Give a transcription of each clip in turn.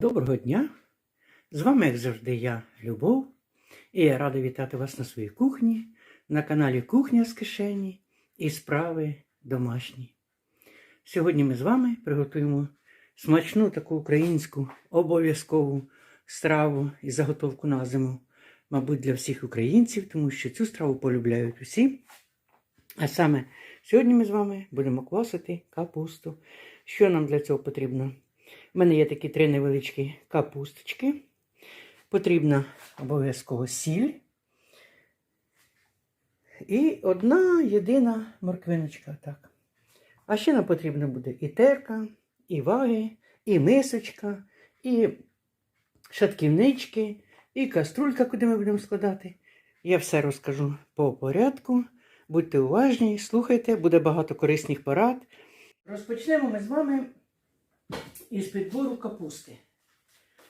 Доброго дня! З вами, як завжди, я, Любов, і я радий вітати вас на своїй кухні, на каналі Кухня з кишені і справи домашні. Сьогодні ми з вами приготуємо смачну таку українську обов'язкову страву і заготовку на зиму, мабуть, для всіх українців, тому що цю страву полюбляють усі. А саме сьогодні ми з вами будемо квасити капусту. Що нам для цього потрібно? У мене є такі три невеличкі капусточки. Потрібна обов'язково сіль. І одна єдина морквиночка. Так. А ще нам потрібно буде і терка, і ваги, і мисочка, і шатківнички, і каструлька, куди ми будемо складати. Я все розкажу по порядку. Будьте уважні, слухайте, буде багато корисних порад. Розпочнемо ми з вами із підбору капусти.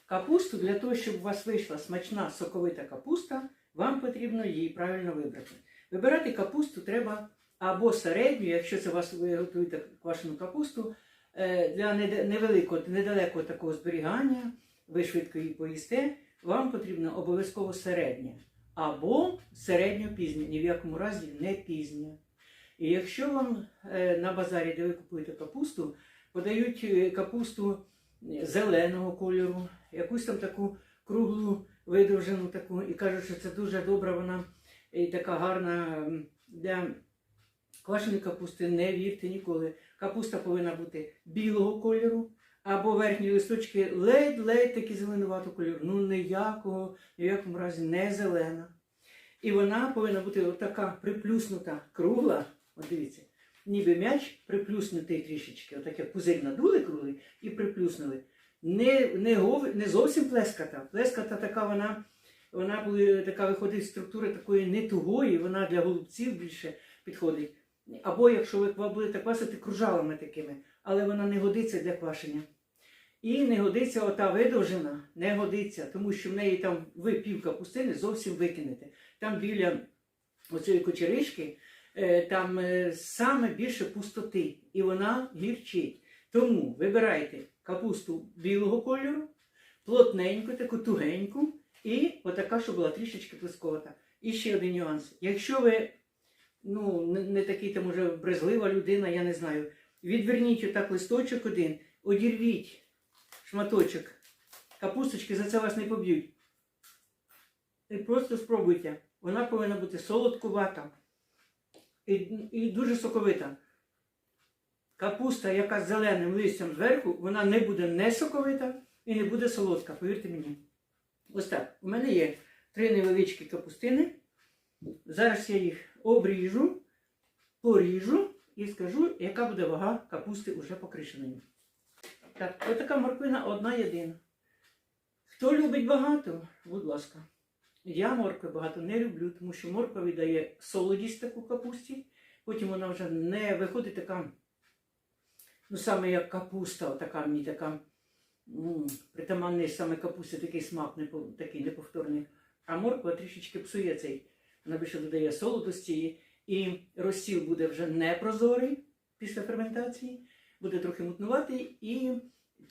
Капусту для того, щоб у вас вийшла смачна соковита капуста, вам потрібно її правильно вибрати. Вибирати капусту треба або середню, якщо це вас ви готуєте квашену капусту, е, для невеликого, недалекого такого зберігання, ви швидко її поїсте, вам потрібно обов'язково середня. Або середньо-пізня, ні в якому разі не пізня. І якщо вам е, на базарі, де ви купуєте капусту, подають е, капусту зеленого кольору, якусь там таку круглу видовжену таку, і кажуть, що це дуже добра, вона і така гарна для квашеної капусти. Не вірте ніколи. Капуста повинна бути білого кольору, або верхні листочки ледь-ледь такі зеленуватого кольору. Ну ніякого, ні в якому разі не зелена. І вона повинна бути отака приплюснута, кругла. От дивіться, ніби м'яч приплюснутий трішечки, отак як пузир надули круглий і приплюснули. Не, не, гов- не зовсім плеската. Плеската така вона, вона буде, така виходить з структури такої не тугої, вона для голубців більше підходить. Або якщо ви будете квасити кружалами такими, але вона не годиться для квашення. І не годиться ота видовжена, не годиться, тому що в неї там ви пів капустини зовсім викинете. Там біля оцієї кочеришки там е, саме більше пустоти, і вона гірчить. Тому вибирайте капусту білого кольору, плотненьку, таку тугеньку, і отака, щоб була трішечки плесковата. І ще один нюанс. Якщо ви ну, не такий там уже брезлива людина, я не знаю, відверніть отак листочок один, одірвіть шматочок капусточки, за це вас не поб'ють. І просто спробуйте. Вона повинна бути солодкувата і, і дуже соковита. Капуста, яка з зеленим листям зверху, вона не буде не соковита і не буде солодка, повірте мені. Ось так. У мене є три невеличкі капустини. Зараз я їх обріжу, поріжу і скажу, яка буде вага капусти уже покришеної. Так, отака морквина одна єдина. Хто любить багато, будь ласка. Я моркви багато не люблю, тому що морква віддає солодість таку капусті, потім вона вже не виходить така, ну саме як капуста, така мені така притаманний саме капусті, такий смак такий неповторний. А морква трішечки псує цей, вона більше додає солодості, і розсіл буде вже непрозорий після ферментації, буде трохи мутнуватий і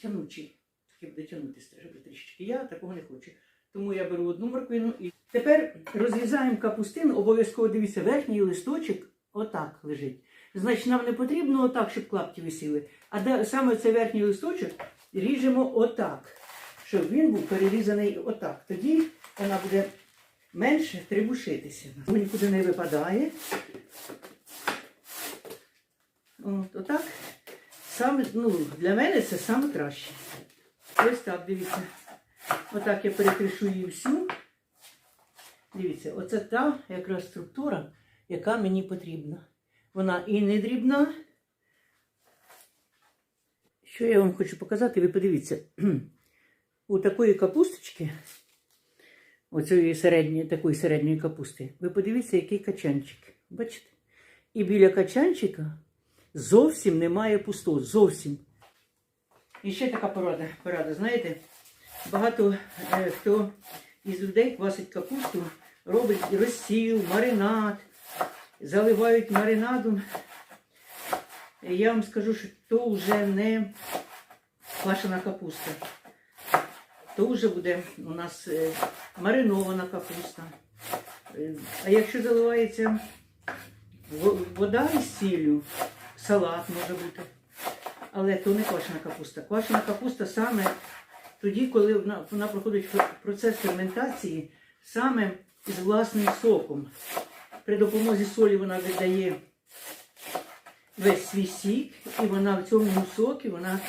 тянучий. Такий буде тягнутися трішечки. Я такого не хочу. Тому я беру одну морквину і тепер розрізаємо капустину, обов'язково дивіться, верхній листочок отак лежить. Значить, нам не потрібно отак, щоб клапті висіли. А саме цей верхній листочок ріжемо отак, щоб він був перерізаний отак. Тоді вона буде менше трибушитися. Нікуди не випадає. От, отак. Саме, ну, для мене це саме краще. Ось так, дивіться. Отак я перекришу її всю. Дивіться, оце та якраз структура, яка мені потрібна. Вона і не дрібна. Що я вам хочу показати, ви подивіться. У такої капусточки, оцієї середньої, такої середньої капусти, ви подивіться, який качанчик. Бачите? І біля качанчика зовсім немає пустот. Зовсім. І ще така порада, порада знаєте, багато е, хто із людей квасить капусту, робить розсіл, маринад, заливають маринадом. Я вам скажу, що то вже не квашена капуста. то вже буде у нас е, маринована капуста. Е, А якщо заливається вода із сіллю, салат може бути. Але то не квашена капуста. Квашена капуста саме тоді, коли вона, вона проходить процес ферментації саме з власним соком. При допомозі солі вона видає весь свій сік, і вона в цьому сокі вона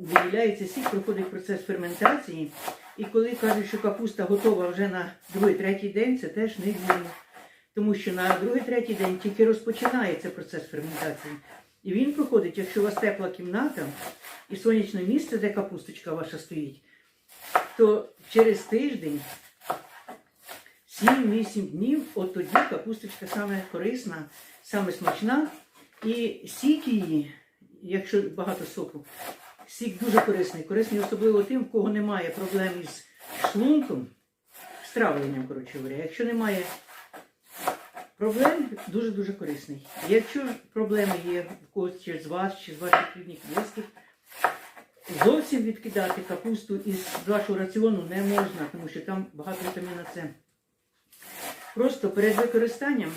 виділяється сік, проходить процес ферментації. І коли кажуть, що капуста готова вже на другий-третій день, це теж не вірно. Тому що на другий-третій день тільки розпочинається процес ферментації. І він проходить, якщо у вас тепла кімната і сонячне місце, де капусточка ваша стоїть, то через тиждень 7-8 днів, от тоді капусточка саме корисна, саме смачна. І сік її, якщо багато соку, сік дуже корисний. Корисний особливо тим, в кого немає проблем із шлунком, з травленням, коротше говоря. Якщо немає проблем, дуже-дуже корисний. Якщо проблеми є в когось чи з вас, чи з ваших рідних близьких, зовсім відкидати капусту із вашого раціону не можна, тому що там багато вітаміна С. Просто перед використанням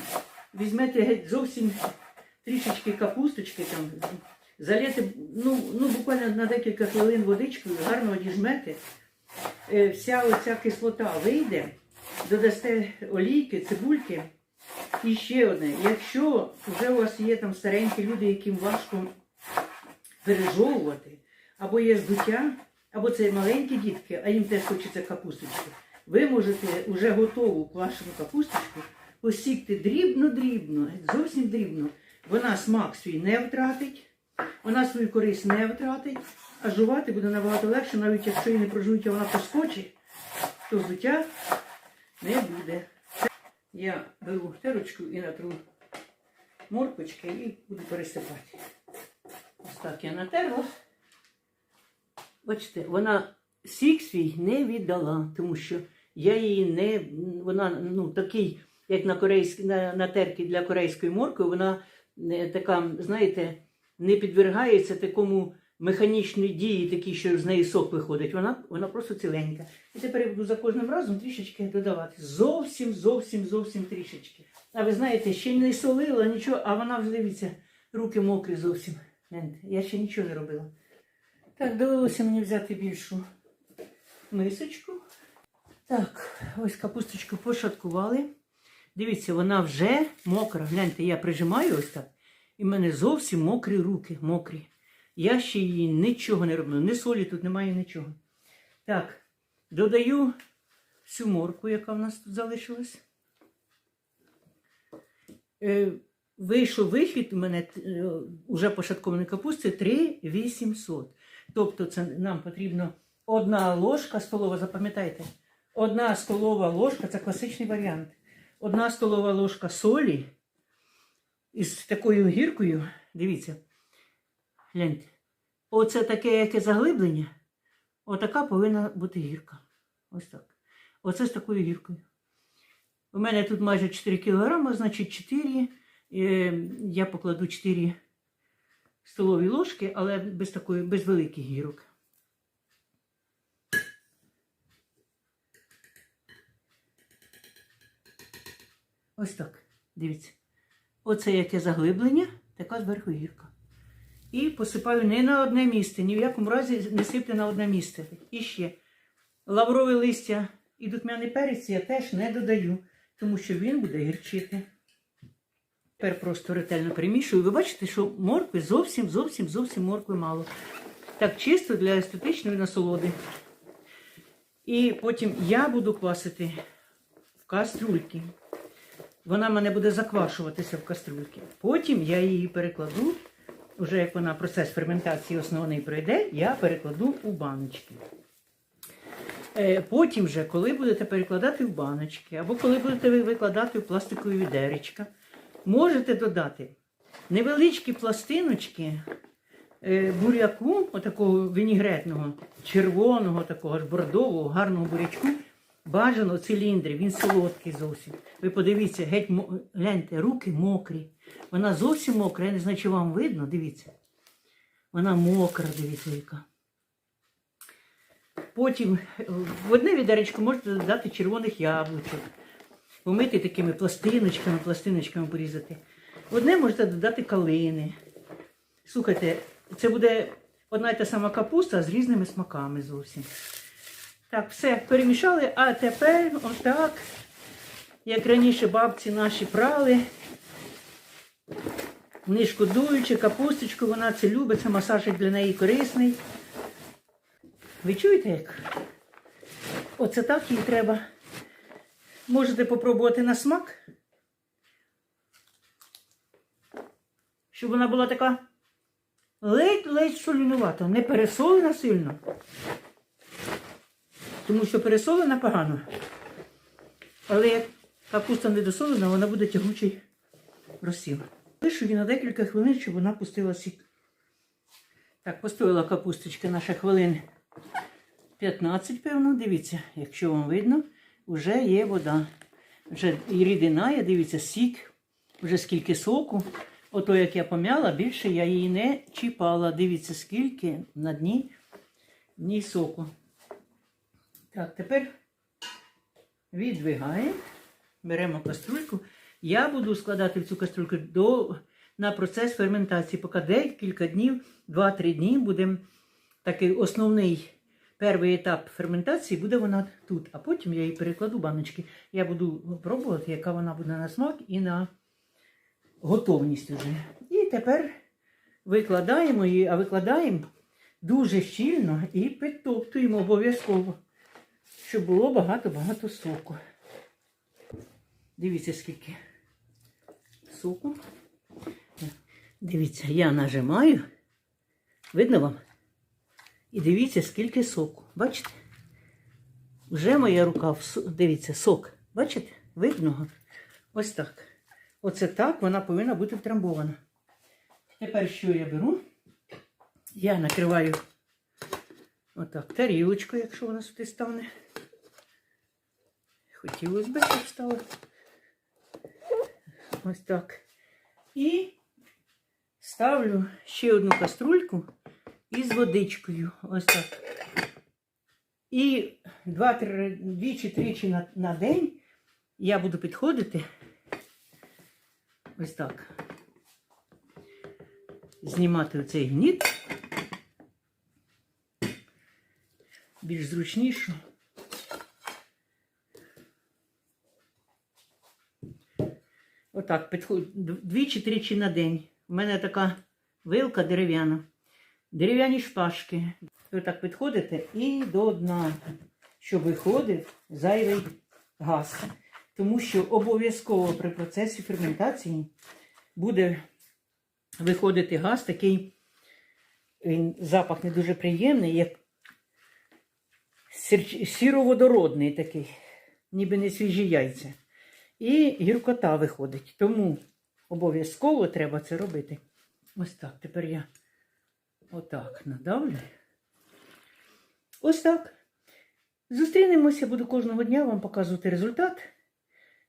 візьмете геть зовсім трішечки капусточки, там, залєте, ну, ну, буквально на декілька хвилин водичкою, гарно одіжмете. Е, Вся оця кислота вийде, додасте олійки, цибульки. І ще одне, якщо вже у вас є там старенькі люди, яким важко пережовувати, або є здуття, або це маленькі дітки, а їм теж хочеться капусточки, ви можете вже готову квашену капусточку посікти дрібно-дрібно, зовсім дрібно. Вона смак свій не втратить, вона свою користь не втратить, а жувати буде набагато легше, навіть якщо її не прожують, а вона поскочить, то здуття не буде. Я беру терочку і натру морквочки і буду пересипати. Ось так я натерла. Бачите, вона сік свій не віддала, тому що я її не. Вона ну, такий, як на, корейськ, на, на терки для корейської моркви, вона не, така, знаєте, не підвергається такому механічній дії, такій, що з неї сок виходить. Вона, вона просто ціленька. І тепер я буду за кожним разом трішечки додавати. Зовсім, зовсім, зовсім трішечки. А ви знаєте, ще не солила нічого, а вона вже дивіться, руки мокрі зовсім. Я ще нічого не робила. Так, довелося мені взяти більшу мисочку. Так, ось капусточку пошаткували. Дивіться, вона вже мокра. Гляньте, я прижимаю ось так. І в мене зовсім мокрі руки, мокрі. Я ще її нічого не роблю. Ні солі тут немає нічого. Так, додаю всю морку, яка в нас тут залишилась. Е, вийшов вихід у мене е, уже пошаткованої капусти 3800. Тобто це нам потрібно одна ложка столова, запам'ятайте, одна столова ложка це класичний варіант. Одна столова ложка солі із такою гіркою. Дивіться. Гляньте. Оце таке яке заглиблення. Отака повинна бути гірка. Ось так. Оце з такою гіркою. У мене тут майже 4 кг, значить 4. Е, я покладу 4 столові ложки, але без такої, без великих гірок. Ось так. Дивіться. Оце яке заглиблення, така зверху гірка. І посипаю не на одне місце, ні в якому разі не сипте на одне місце. І ще лаврове листя і духмяний перець я теж не додаю, тому що він буде гірчити. Тепер просто ретельно перемішую. Ви бачите, що моркви зовсім, зовсім, зовсім моркви мало. Так чисто для естетичної насолоди. І потім я буду квасити в каструльки. Вона в мене буде заквашуватися в каструльки. Потім я її перекладу, вже як вона процес ферментації основний пройде, я перекладу у баночки. Е, Потім вже, коли будете перекладати в баночки, або коли будете викладати в пластикові відеречка, можете додати невеличкі пластиночки е, буряку, отакого вінігретного, червоного, такого аж бордового, гарного бурячку. Бажано циліндри, він солодкий зовсім. Ви подивіться, геть гляньте, руки мокрі. Вона зовсім мокра, я не знаю, чи вам видно, дивіться. Вона мокра, дивіться, яка. Потім в одне відеречко можете додати червоних яблучок, помити такими пластиночками, пластиночками порізати. В одне можете додати калини. Слухайте, це буде одна й та сама капуста з різними смаками зовсім. Так, все, перемішали, а тепер отак, як раніше бабці наші прали, не шкодуючи капусточку, вона це любить, це масажик для неї корисний. Ви чуєте як? Оце так їй треба. Можете попробувати на смак. Щоб вона була така ледь-ледь солінувата, не пересолена сильно. Тому що пересолена погано. Але як капуста недосолена, вона буде тягучий розсіл. Лишу її на декілька хвилин, щоб вона пустила сік. Так, постояла капусточка наша хвилин 15, певно. Дивіться, якщо вам видно, вже є вода. Вже і рідина є, дивіться, сік, вже скільки соку. Ото як я пом'яла, більше я її не чіпала. Дивіться, скільки на дні в соку. Так, тепер відвигаємо, беремо каструльку. Я буду складати в цю каструльку до, на процес ферментації. Поки декілька днів, 2-3 дні будемо такий основний перший етап ферментації буде вона тут. А потім я її перекладу баночки. Я буду пробувати, яка вона буде на смак і на готовність уже. І тепер викладаємо її, а викладаємо дуже щільно і підтоптуємо обов'язково, щоб було багато-багато соку. Дивіться, скільки соку. Дивіться, я нажимаю. Видно вам? І дивіться, скільки соку. Бачите? Вже моя рука, в дивіться, сок. Бачите? Видно? Ось так. Оце так вона повинна бути втрамбована. Тепер що я беру? Я накриваю отак тарілочку, якщо вона сюди стане. Хотілося б, щоб стало. Ось так. І ставлю ще одну каструльку із водичкою. Ось так. І два-три, двічі-тричі на, на день я буду підходити. Ось так. Знімати оцей гніт. Більш зручніше. Отак, підход... двічі-тричі на день. У мене така вилка дерев'яна. Дерев'яні шпажки. Ви так підходите і до дна, щоб виходив зайвий газ. Тому що обов'язково при процесі ферментації буде виходити газ, такий він, запах не дуже приємний, як сіроводородний такий, ніби не свіжі яйця. І гіркота виходить. Тому обов'язково треба це робити. Ось так. Тепер я отак надавлю. Ось так. Зустрінемося, буду кожного дня вам показувати результат.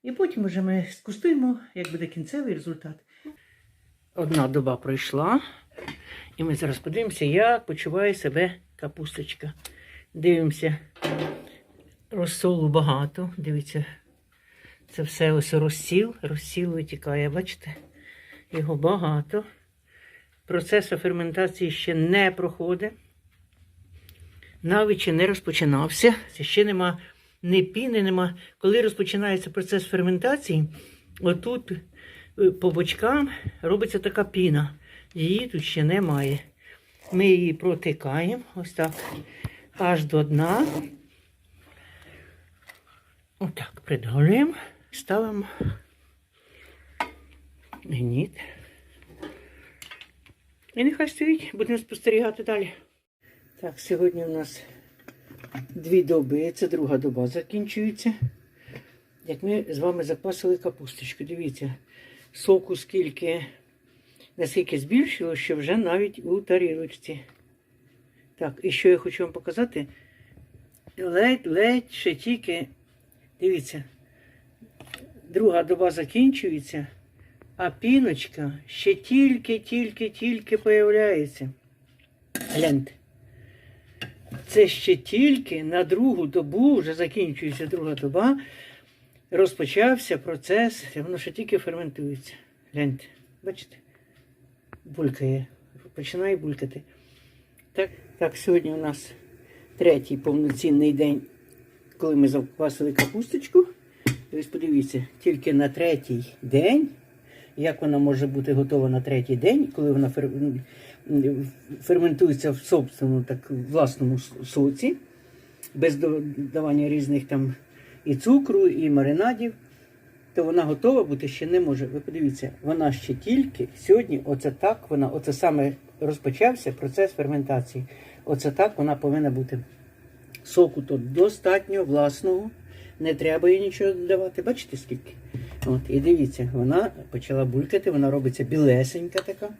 І потім вже ми скуштуємо, як буде кінцевий результат. Одна доба пройшла. І ми зараз подивимося, як почуває себе капусточка. Дивимося, розсолу багато. Дивіться, це все ось розсіл. Розсіл витікає, бачите? Його багато. Процес ферментації ще не проходить. Навіть ще не розпочинався. Це ще нема ні піни, нема. Коли розпочинається процес ферментації, отут е, по бочкам робиться така піна. Її тут ще немає. Ми її протикаємо ось так аж до дна. Отак придавлюємо, ставимо гніт. І нехай стоїть, будемо спостерігати далі. Так, сьогодні у нас дві доби, це друга доба закінчується. Як ми з вами запасили капусточку. Дивіться, соку скільки, наскільки збільшило, що вже навіть у тарілочці. Так, і що я хочу вам показати? Ледь-ледь ще тільки, дивіться, друга доба закінчується, а піночка ще тільки-тільки-тільки появляється. Гляньте. Це ще тільки на другу добу, вже закінчується друга доба, розпочався процес, воно ще тільки ферментується. Гляньте, бачите? Булькає, починає булькати. Так, так, сьогодні у нас третій повноцінний день, коли ми заквасили капусточку. Ось подивіться, тільки на третій день, як вона може бути готова на третій день, коли вона фер- ферментується в собственному, так власному соці, без додавання різних там і цукру, і маринадів, то вона готова бути ще не може. Ви подивіться, вона ще тільки сьогодні, оце так вона, оце саме розпочався процес ферментації. Оце так вона повинна бути. Соку тут достатньо власного, не треба їй нічого додавати. Бачите скільки? От, і дивіться, вона почала булькати, вона робиться білесенька така,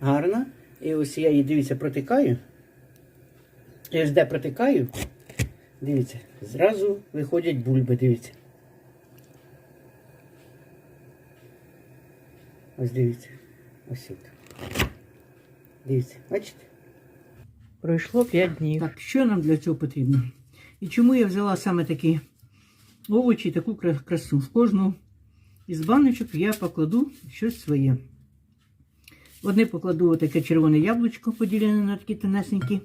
гарна. І ось я її, дивіться, протикаю. І ось де протикаю, дивіться, зразу виходять бульби, дивіться. Ось дивіться. Ось тут. Дивіться, бачите? Пройшло 5 днів. Так, що нам для цього потрібно? І чому я взяла саме такі овочі, таку красу? В кожну із баночок я покладу щось своє. В Одне покладу таке червоне яблучко, поділене на такі тонесенькі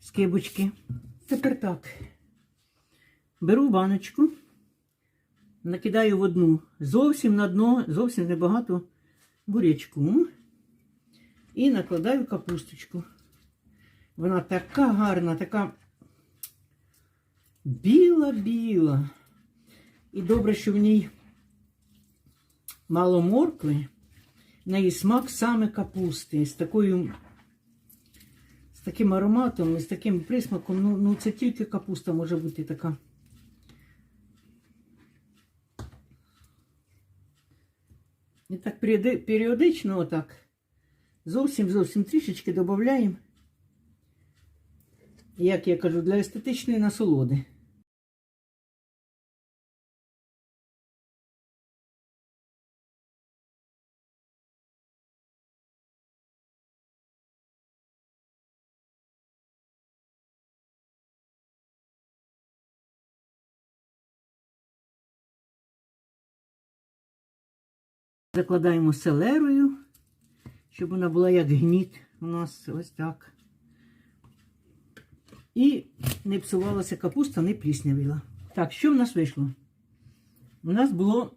скибочки. Тепер так. Беру баночку, накидаю в одну зовсім на дно, зовсім небагато бурячку і накладаю капусточку. Вона така гарна, така біла-біла. І добре, що в ній мало моркви. В неї смак саме капусти. З такою. З таким ароматом і з таким присмаком. Ну, ну це тільки капуста може бути така. І так періодично отак. Зовсім зовсім трішечки додаємо як я кажу, для естетичної насолоди. Закладаємо селерою, щоб вона була як гніт у нас ось так. І не псувалася капуста, не пліснявіла. Так, що в нас вийшло? У нас було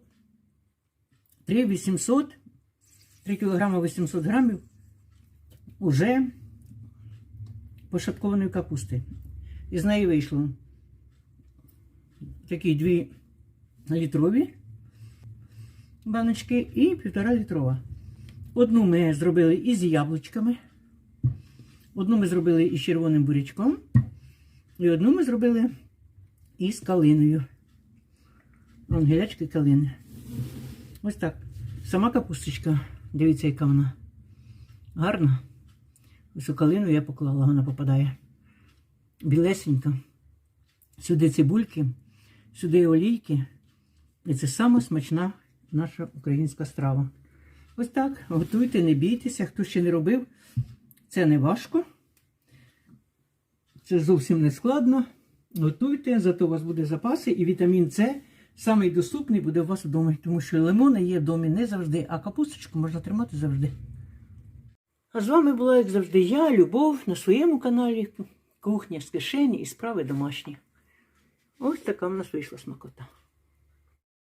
3 800, 3 кг 800 грамів уже пошаткованої капусти. І з неї вийшло такі дві літрові баночки і півтора літрова. Одну ми зробили із яблучками. Одну ми зробили із червоним бурячком. І одну ми зробили із калиною. Ангелячки калини. Ось так. Сама капусточка. Дивіться, яка вона. Гарна. Ось у калину я поклала, вона попадає. Білесенька. Сюди цибульки, сюди олійки. І це сама смачна наша українська страва. Ось так. Готуйте, не бійтеся. Хто ще не робив, це не важко. Це зовсім не складно. Готуйте, зато у вас буде запаси і вітамін С самий доступний буде у вас вдома, тому що лимони є в домі не завжди, а капусточку можна тримати завжди. А з вами була, як завжди, я, Любов, на своєму каналі Кухня з кишені і справи домашні. Ось така в нас вийшла смакота.